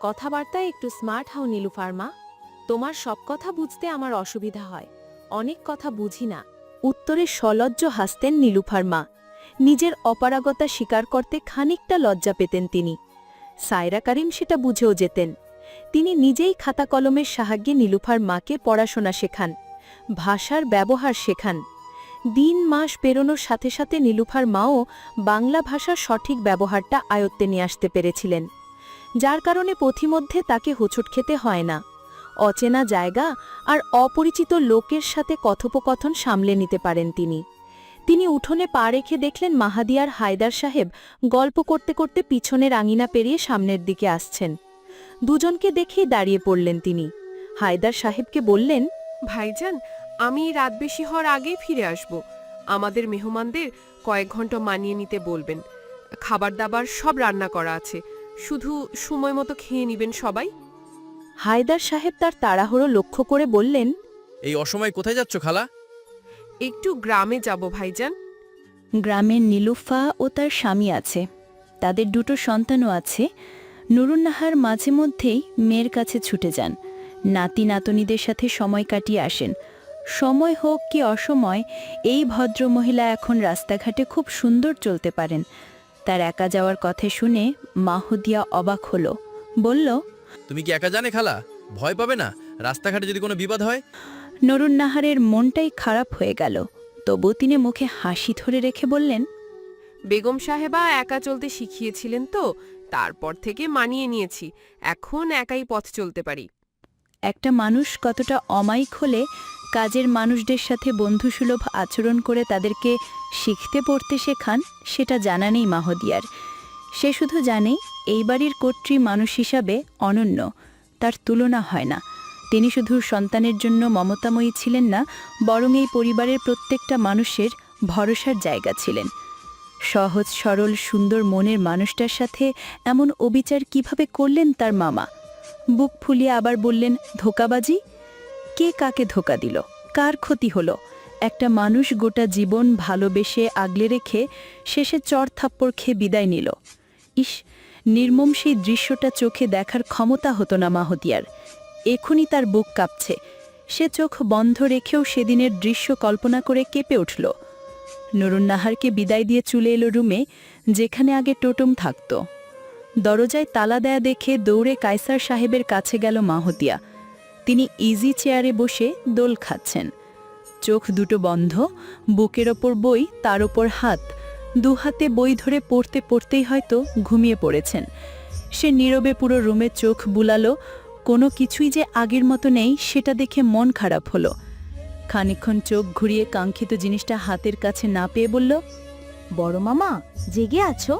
কথাবার্তায় একটু স্মার্ট হও নীলুফার মা তোমার সব কথা বুঝতে আমার অসুবিধা হয়। অনেক কথা বুঝি না। উত্তরে সলজ্জ হাসতেন নীলুফার মা নিজের অপারগতা স্বীকার করতে খানিকটা লজ্জা পেতেন তিনি। সায়রা কারিম সেটা বুঝেও যেতেন। তিনি নিজেই খাতা কলমের সাহায্যে নীলুফার মাকে পড়াশোনা শেখান, ভাষার ব্যবহার শেখান। দিন মাস পেরোনোর সাথে সাথে নীলুফার মাও বাংলা ভাষার সঠিক ব্যবহারটা আয়ত্তে নিয়ে আসতে পেরেছিলেন। যার কারণে পথিমধ্যে তাকে হোঁচট খেতে হয় না। অচেনা জায়গা আর অপরিচিত লোকের সাথে কথোপকথন সামলে নিতে পারেন তিনি। তিনি উঠোনে পা রেখে দেখলেন মাহাদিয়ার হায়দার সাহেব গল্প করতে করতে পিছনের আঙিনা পেরিয়ে সামনের দিকে আসছেন। দুজনকে দেখেই দাঁড়িয়ে পড়লেন তিনি। হায়দার সাহেবকে বললেন, ভাইজান, আমি রাত বেশি হওয়ার আগেই ফিরে আসব। আমাদের মেহমানদের কয়েক ঘণ্টা মানিয়ে নিতে বলবেন। খাবার দাবার সব রান্না করা আছে। শুধু সময় মতো খেয়ে নিবেন সবাই? হায়দার সাহেব তার তাড়াহুড়ো লক্ষ্য করে বললেন এই অসময়ে কোথায় যাচ্ছ খালা? একটু গ্রামে যাব ভাইজান। গ্রামের নীলুফা ও তার স্বামী আছে। তাদের দুটো সন্তানও আছে। নুরুন্নাহার মাঝে মধ্যেই মেয়ের কাছে ছুটে যান। নাতি নাতনিদের সাথে সময় কাটিয়ে আসেন। সময় হোক কি অসময় এই ভদ্রমহিলা এখন রাস্তাঘাটে খুব সুন্দর চলতে পারেন। তার একা যাওয়ার কথা শুনে মাহুদিয়া অবাক হলো। বলল তুমি কি একা জানে খালা? ভয় পাবে না? রাস্তাঘাটে যদি কোনো বিপদ হয়? নরুন নাহারের মনটাই খারাপ হয়ে গেল। তবু তিনি মুখে হাসি ধরে রেখে বললেন বেগম সাহেবা একা চলতে শিখিয়েছিলেন তো তারপর থেকে মানিয়ে নিয়েছি। এখন একাই পথ চলতে পারি। একটা মানুষ কতটা অমায়িক হলে কাজের মানুষদের সাথে বন্ধুসুলভ আচরণ করে তাদেরকে শিখতে পড়তে শেখান, সেটা জানা নেই মাহদিয়ার। সে শুধু জানে, এই বাড়ির কর্ত্রী মানুষ হিসাবে অনন্য, তার তুলনা হয় না। তিনি শুধু সন্তানের জন্য মমতাময়ী ছিলেন না, বরং এই পরিবারের প্রত্যেকটা মানুষের ভরসার জায়গা ছিলেন। সহজ, সরল, সুন্দর মনের মানুষটার সাথে এমন অবিচার কীভাবে করলেন তার মামা? বুক ফুলিয়ে আবার বললেন, ধোকাবাজি? কে কাকে ধোকা দিল? কার ক্ষতি হলো? একটা মানুষ গোটা জীবন ভালোবেসে আগলে রেখে শেষে চর থাপ্পড় খেয়ে বিদায় নিল। ইস, নির্মম সেই দৃশ্যটা চোখে দেখার ক্ষমতা হতো না মাহতিয়ার। এখনই তার বুক কাঁপছে। সে চোখ বন্ধ রেখেও সেদিনের দৃশ্য কল্পনা করে কেঁপে উঠল। নুরুন্নাহারকে বিদায় দিয়ে চলে এলো রুমে, যেখানে আগে টোটম থাকত। দরজায় তালা দেয়া দেখে দৌড়ে কায়সার সাহেবের কাছে গেল মাহতিয়া। তিনি ইজি চেয়ারে বসে দোল খাচ্ছেন। চোখ দুটো বন্ধ বুকের ওপর বই তার ওপর হাত। দু হাতে বই ধরে পড়তে পড়তেই হয়তো ঘুমিয়ে পড়েছেন। সে নীরবে পুরো রুমে চোখ বুলালো কোনো কিছুই যে আগের মতো নেই সেটা দেখে মন খারাপ হলো। খানিকক্ষণ চোখ ঘুরিয়ে কাঙ্ক্ষিত জিনিসটা হাতের কাছে না পেয়ে বলল বড় মামা জেগে আছো?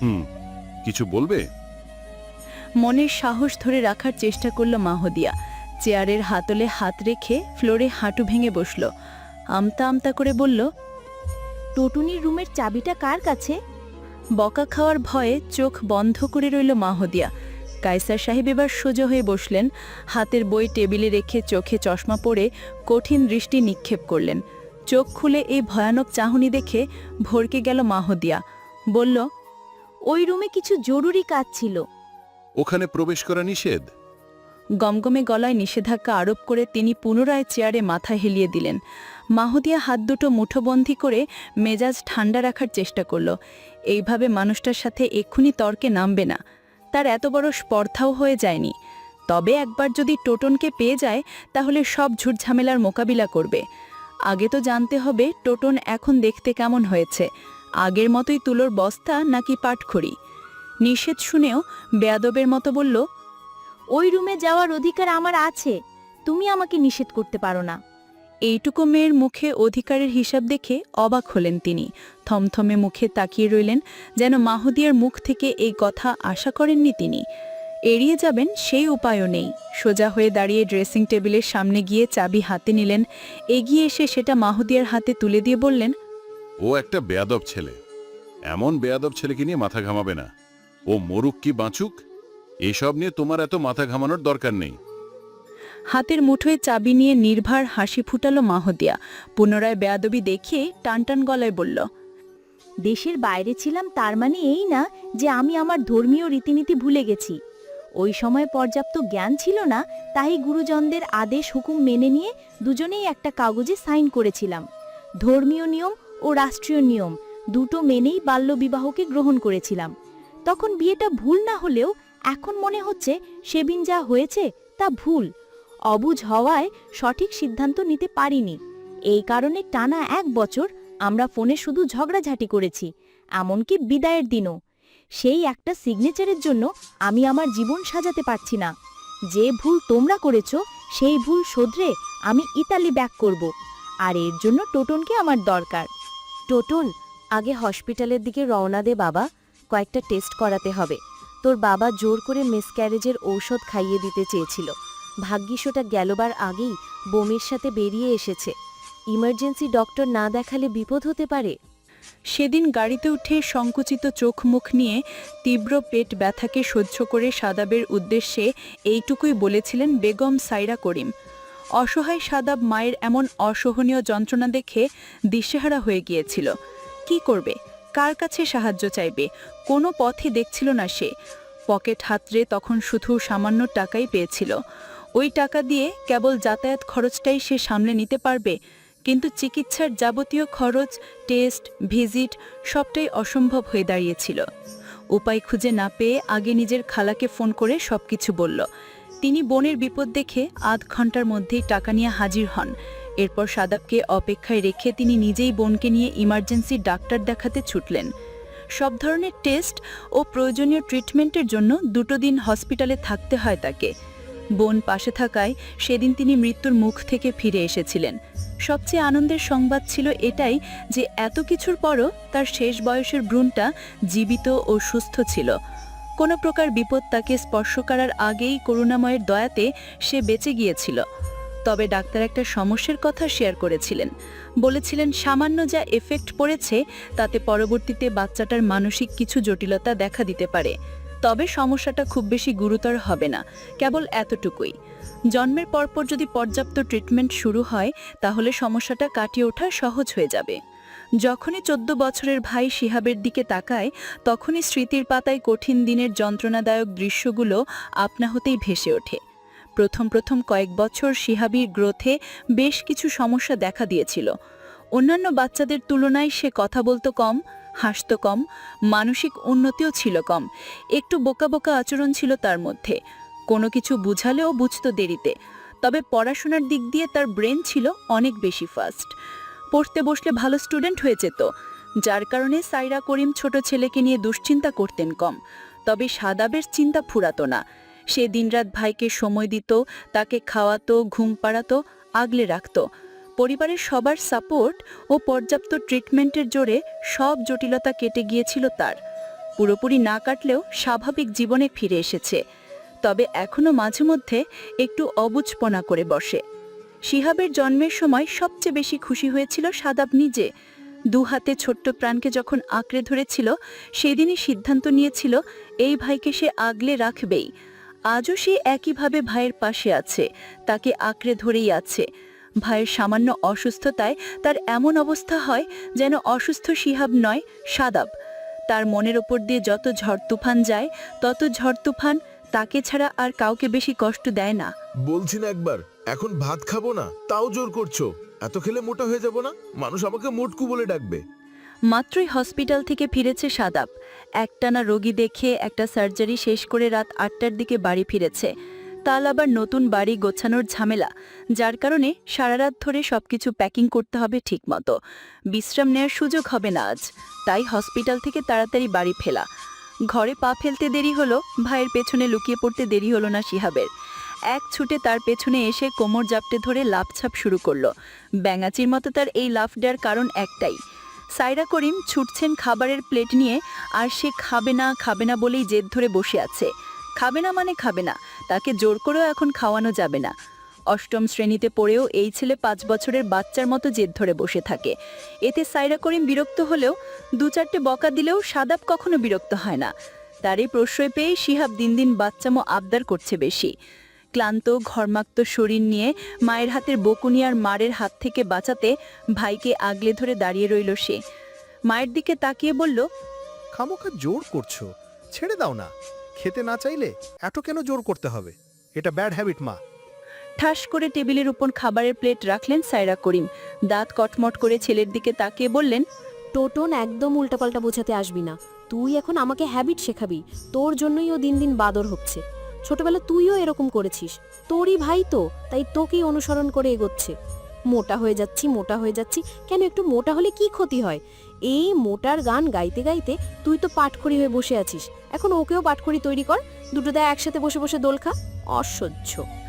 হুম কিছু বলবে? মনের সাহস ধরে রাখার চেষ্টা করল মাহদিয়া। চেয়ারের হাতলে হাত রেখে ফ্লোরে হাঁটু ভেঙে বসল। আমতা আমতা করে বলল, টটুনির রুমের চাবিটা কার কাছে? বকা খাওয়ার ভয়ে চোখ বন্ধ করে রইল মাহদিয়া। কায়সার সাহেব এবার সোজা হয়ে বসলেন, হাতের বই টেবিলে রেখে চোখে চশমা পরে কঠিন দৃষ্টি নিক্ষেপ করলেন। চোখ খুলে এই ভয়ানক চাহনি দেখে ভরকে গেল মাহদিয়া। বলল, ওই রুমে কিছু জরুরি কাজ ছিল। ওখানে প্রবেশ করা নিষেধ? গমগমে গলায় নিষেধাজ্ঞা আরোপ করে তিনি পুনরায় চেয়ারে মাথা হেলিয়ে দিলেন। মাহদিয়া হাত দুটো মুঠোবন্ধি করে মেজাজ ঠান্ডা রাখার চেষ্টা করল। এইভাবে মানুষটার সাথে এক্ষুনি তর্কে নামবে না। তার এত বড় স্পর্ধাও হয়ে যায়নি। তবে একবার যদি টোটনকে পেয়ে যায়, তাহলে সব ঝুটঝামেলার মোকাবিলা করবে। আগে তো জানতে হবে টোটন এখন দেখতে কেমন হয়েছে। আগের মতোই তুলোর বস্তা নাকি পাটখড়ি? নিষেধ শুনেও বেয়াদবের মতো বলল ওই রুমে যাওয়ার অধিকার আমার আছে। তুমি আমাকে নিষেধ করতে পারো না। এইটুকু মেয়ের মুখে অধিকারের হিসাব দেখে অবাক হলেন তিনি। থমথমে মুখে তাকিয়ে রইলেন যেন মাহুদিয়ার মুখ থেকে এই কথা আশা করেননি তিনি। এড়িয়ে যাবেন সেই উপায়ও নেই। সোজা হয়ে দাঁড়িয়ে ড্রেসিং টেবিলের সামনে গিয়ে চাবি হাতে নিলেন। এগিয়ে এসে সেটা মাহুদিয়ার হাতে তুলে দিয়ে বললেন ও একটা বেয়াদব ছেলে। এমন বেয়াদব ছেলেকে নিয়ে মাথা ঘামাবে না। ও মরুক কি বাঁচুক? এসব নিয়ে তোমার এত মাথা ঘামানোর দরকার নেই। হাতের মুঠোয় চাবি নিয়ে নির্ভার হাসি ফুটালো মাহদিয়া পুনরায় বেয়াদবি দেখিয়ে টানটান গলায় বলল, দেশের বাইরে ছিলাম তার মানে এই না যে আমি আমার ধর্মীয় রীতিনীতি ভুলে গেছি। ওই সময় পর্যাপ্ত জ্ঞান ছিল না, তাই গুরুজনদের আদেশ হুকুম মেনে নিয়ে দুজনেই একটা কাগজে সাইন করেছিলাম। ধর্মীয় নিয়ম ও রাষ্ট্রীয় নিয়ম দুটো মেনেই বাল্যবিবাহকে গ্রহণ করেছিলাম। তখন বিয়েটা ভুল না হলেও এখন মনে হচ্ছে সেদিন যা হয়েছে তা ভুল। অবুঝ হওয়ায় সঠিক সিদ্ধান্ত নিতে পারিনি। এই কারণে টানা এক বছর আমরা ফোনে শুধু ঝগড়াঝাটি করেছি, এমনকি বিদায়ের দিনও। সেই একটা সিগনেচারের জন্য আমি আমার জীবন সাজাতে পারছি না। যে ভুল তোমরা করেছ, সেই ভুল শোধরে আমি ইতালি ব্যাক করব, আর এর জন্য টোটনকে আমার দরকার। টোটন, আগে হসপিটালের দিকে রওনা দে বাবা, কয়েকটা টেস্ট করাতে হবে। তোর বাবা জোর করে মিসক্যারেজের ঔষধ খাইয়ে দিতে চেয়েছিল। ভাগ্যিস ওটা গেলবার আগেই বমির সাথে বেরিয়ে এসেছে। ইমার্জেন্সি ডক্টর না দেখালে বিপদ হতে পারে। সেদিন গাড়িতে উঠে সংকুচিত চোখ মুখ নিয়ে তীব্র পেট ব্যথাকে সহ্য করে সাদাবের উদ্দেশ্যে এইটুকুই বলেছিলেন বেগম সাইরা করিম। অসহায় সাদাব মায়ের এমন অসহনীয় যন্ত্রণা দেখে দিশেহারা হয়ে গিয়েছিল। কি করবে? কার কাছে সাহায্য চাইবে? কোনো পথই দেখছিল না সে। পকেট হাতরে তখন শুধু সামান্য টাকাই পেয়েছিল। ওই টাকা দিয়ে কেবল যাতায়াত খরচটাই সে সামলে নিতে পারবে? কিন্তু চিকিৎসার যাবতীয় খরচ, টেস্ট, ভিজিট সবটাই অসম্ভব হয়ে দাঁড়িয়েছিল। উপায় খুঁজে না পেয়ে আগে নিজের খালাকে ফোন করে সবকিছু বলল। তিনি বোনের বিপদ দেখে আধ ঘণ্টার মধ্যেই টাকা নিয়ে হাজির হন। এরপর সাদাবকে অপেক্ষায় রেখে তিনি নিজেই বোনকে নিয়ে ইমার্জেন্সি ডাক্তার দেখাতে ছুটলেন। সব ধরনের টেস্ট ও প্রয়োজনীয় ট্রিটমেন্টের জন্য দুটো দিন হসপিটালে থাকতে হয় তাকে। বোন পাশে থাকায় সেদিন তিনি মৃত্যুর মুখ থেকে ফিরে এসেছিলেন। সবচেয়ে আনন্দের সংবাদ ছিল এটাই যে এত কিছুর পরও তার শেষ বয়সের ভ্রূণটা জীবিত ও সুস্থ ছিল। কোনো প্রকার বিপদ তাকে স্পর্শ করার আগেই করুণাময়ের দয়াতে সে বেঁচে গিয়েছিল। তবে ডাক্তার একটা সমস্যার কথা শেয়ার করেছিলেন। বলেছিলেন, সামান্য যা এফেক্ট পড়েছে, তাতে পরবর্তীতে বাচ্চাটার মানসিক কিছু জটিলতা দেখা দিতে পারে। তবে সমস্যাটা খুব বেশি গুরুতর হবে না, কেবল এতটুকুই। জন্মের পরপর যদি পর্যাপ্ত ট্রিটমেন্ট শুরু হয়, তাহলে সমস্যাটা কাটিয়ে ওঠা সহজ হয়ে যাবে। যখনই চোদ্দ বছরের ভাই শিহাবের দিকে তাকায়, তখনই স্মৃতির পাতায় কঠিন দিনের যন্ত্রণাদায়ক দৃশ্যগুলো আপনা হতেই ভেসে ওঠে। প্রথম প্রথম কয়েক বছর শিহাবির গ্রোথে বেশ কিছু সমস্যা দেখা দিয়েছিল। অন্যান্য বাচ্চাদের তুলনায় সে কথা বলতো কম, হাসত কম, মানসিক উন্নতিও ছিল কম। একটু বোকা বোকা আচরণ ছিল তার মধ্যে। কোনো কিছু বুঝালেও বুঝতো দেরিতে। তবে পড়াশোনার দিক দিয়ে তার ব্রেন ছিল অনেক বেশি ফাস্ট। পড়তে বসলে ভালো স্টুডেন্ট হয়ে যেত। যার কারণে সাইরা করিম ছোট ছেলেকে নিয়ে দুশ্চিন্তা করতেন কম। তবে সাদাবের চিন্তা ফুরাতো না। সে দিনরাত ভাইকে সময় দিত, তাকে খাওয়াতো, ঘুম পাড়াতো, আগলে রাখত। পরিবারের সবার সাপোর্ট ও পর্যাপ্ত ট্রিটমেন্টের জোরে সব জটিলতা কেটে গিয়েছিল তার। পুরোপুরি না কাটলেও স্বাভাবিক জীবনে ফিরে এসেছে। তবে এখনও মাঝে মধ্যে একটু অবুঝপনা করে বসে। শিহাবের জন্মের সময় সবচেয়ে বেশি খুশি হয়েছিল সাদাব নিজে। দু হাতে ছোট্ট প্রাণকে যখন আঁকড়ে ধরেছিল, সেদিনই সিদ্ধান্ত নিয়েছিল, এই ভাইকে সে আগলে রাখবেই। আজও সে একইভাবে ভাইয়ের পাশে আছে, তাকে আঁকড়ে ধরেই আছে। ভাইয়ের সামান্য অসুস্থতায় তার এমন অবস্থা হয় যেন অসুস্থ শিহাব নয়, সাদাব। তার মনের ওপর দিয়ে যত ঝড় তুফান যায়, তত ঝড় তুফান তাকে ছাড়া আর কাউকে বেশি কষ্ট দেয় না। বলছি না একবার, এখন ভাত খাব না, তাও জোর করছ। এত খেলে মোটা হয়ে যাব না? মানুষ আমাকে মোটকু বলে ডাকবে। মাত্রই হসপিটাল থেকে ফিরেছে সাদাব। একটানা রোগী দেখে একটা সার্জারি শেষ করে রাত আটটার দিকে বাড়ি ফিরেছে। তাল আবার নতুন বাড়ি গোছানোর ঝামেলা, যার কারণে সারা রাত ধরে সবকিছু প্যাকিং করতে হবে ঠিকমতো। বিশ্রাম নেওয়ার সুযোগ হবে না আজ, তাই হসপিটাল থেকে তাড়াতাড়ি বাড়ি ফেলা। ঘরে পা ফেলতে দেরি হলো, ভাইয়ের পেছনে লুকিয়ে পড়তে দেরি হলো না শিহাবের। এক ছুটে তার পেছনে এসে কোমর জাপটে ধরে লাফছাপ শুরু করল। ব্যাঙাচির মতো তার এই লাফ দেওয়ার কারণ একটাই সাইরা করিম ছুটছেন খাবারের প্লেট নিয়ে আর সে খাবে না খাবে না বলেই জেদ ধরে বসে আছে। খাবে না মানে খাবে না, তাকে জোর করেও এখন খাওয়ানো যাবে না। অষ্টম শ্রেণীতে পড়েও এই ছেলে পাঁচ বছরের বাচ্চার মতো জেদ ধরে বসে থাকে। এতে সাইরা করিম বিরক্ত হলেও দু চারটে বকা দিলেও সাদাব কখনো বিরক্ত হয় না। তার এই প্রশ্রয় পেয়ে শিহাব দিন দিন বাচ্চামো আবদার করছে বেশি। ক্লান্ত ঘর্মাক্ত শরীর নিয়ে মায়ের হাতের বকুনিয়ার মারের হাত থেকে বাঁচাতে ভাইকে আগলে ধরে দাঁড়িয়ে রইল সে। মায়ের দিকে তাকিয়ে বলল খামোখা জোর করছ ছেড়ে দাও না। খেতে না চাইলে এত কেন জোর করতে হবে? এটা ব্যাড হ্যাবিট মা। ঠাস করে টেবিলের উপর খাবারের প্লেট রাখলেন সায়রা করিম। দাঁত কটমট করে ছেলের দিকে তাকিয়ে বললেন টোটন একদম উল্টাপাল্টা বোঝাতে আসবি না। তুই এখন আমাকে হ্যাবিট শেখাবি। তোর জন্যই ও দিন দিন বাদর হচ্ছে। ছোটবেলা তুইও এরকম করেছিস। তোরই ভাই তো, তাই তোকেই অনুসরণ করে এগোচ্ছে। মোটা হয়ে যাচ্ছি, মোটা হয়ে যাচ্ছি, কেন একটু মোটা হলে কি ক্ষতি হয়? এই মোটার গান গাইতে গাইতে তুই তো পাটখড়ি হয়ে বসে আছিস। এখন ওকেও পাটখড়ি তৈরি কর, দুটো দেয় একসাথে বসে বসে দোল খা। অসহ্য।